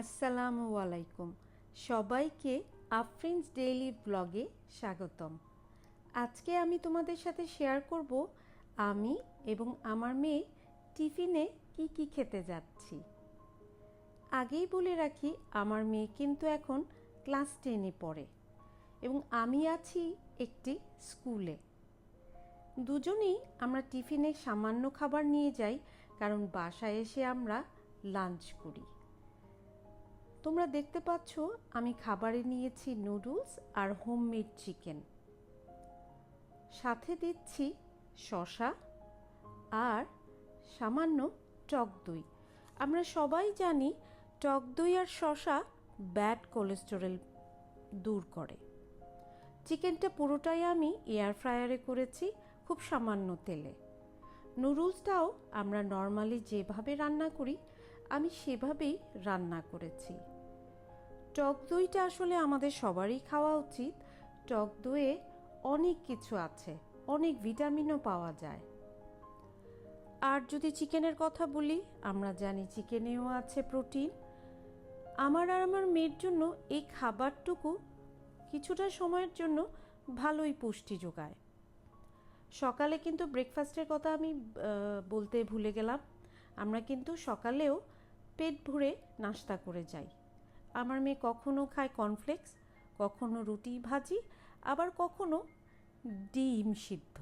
আসসালামু আলাইকুম। সবাইকে আফ্রিন্স ডেইলি ব্লগে স্বাগতম। আজকে আমি তোমাদের সাথে শেয়ার করব আমি এবং আমার মেয়ে টিফিনে কি কি খেতে যাচ্ছি। আগেই বলে রাখি, আমার মেয়ে কিন্তু এখন ক্লাস টেনে পড়ে এবং আমি আছি একটি স্কুলে। দুজনেই আমরা টিফিনে সামান্য খাবার নিয়ে যাই, কারণ বাসায় এসে আমরা লাঞ্চ করি। তোমরা দেখতে পাচ্ছ, আমি খাবারে নিয়েছি নুডলস আর হোমমেড চিকেন। সাথে দিচ্ছি শশা আর সামান্য টক দই। আমরা সবাই জানি টক দই আর শশা ব্যাড কোলেস্টেরল দূর করে। চিকেনটা পুরোটাই আমি এয়ার ফ্রায়ারে করেছি খুব সামান্য তেলে। নুডলসটাও আমরা নর্মালি যেভাবে রান্না করি আমি সেভাবেই রান্না করেছি। টক দইটা আসলে আমাদের সবারই খাওয়া উচিত। টক দইয়ে অনেক কিছু আছে, অনেক ভিটামিনও পাওয়া যায়। আর যদি চিকেনের কথা বলি, আমরা জানি চিকেনেও আছে প্রোটিন। আমার আর আমার মেয়ের জন্য এই খাবারটুকু কিছুটা সময়ের জন্য ভালোই পুষ্টি যোগায়। সকালে কিন্তু ব্রেকফাস্টের কথা আমি বলতে ভুলে গেলাম। আমরা কিন্তু সকালেও পেট ভরে নাস্তা করে যাই। আমার মেয়ে কখনো খায় কর্নফ্লেক্স কখনো রুটি ভাজি, আবার কখনো ডিম সিদ্ধ।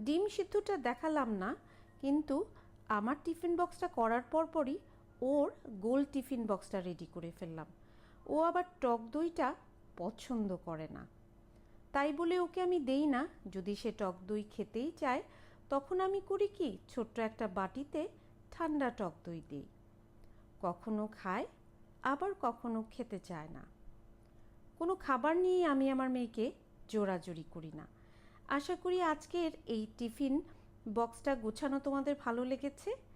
ডিম সিদ্ধটা দেখালাম না, কিন্তু আমার টিফিন বক্সটা করার পরপরই ওর গোল টিফিন বক্সটা রেডি করে ফেললাম। ও আবার টক দইটা পছন্দ করে না। তাই বলে ওকে আমি দেই না, যদি সে টক দই খেতেই চায়, তখন আমি করি কি, ছোট্ট একটা বাটিতে ঠান্ডা টক দই দিই। কখনো খায়, আবার কখনো খেতে চায় না। কোনো খাবার নিয়ে আমি আমার মেয়েকে জোরাজুরি করি না। আশা করি আজকের এই টিফিন বক্সটা গোছানো তোমাদের ভালো লেগেছে।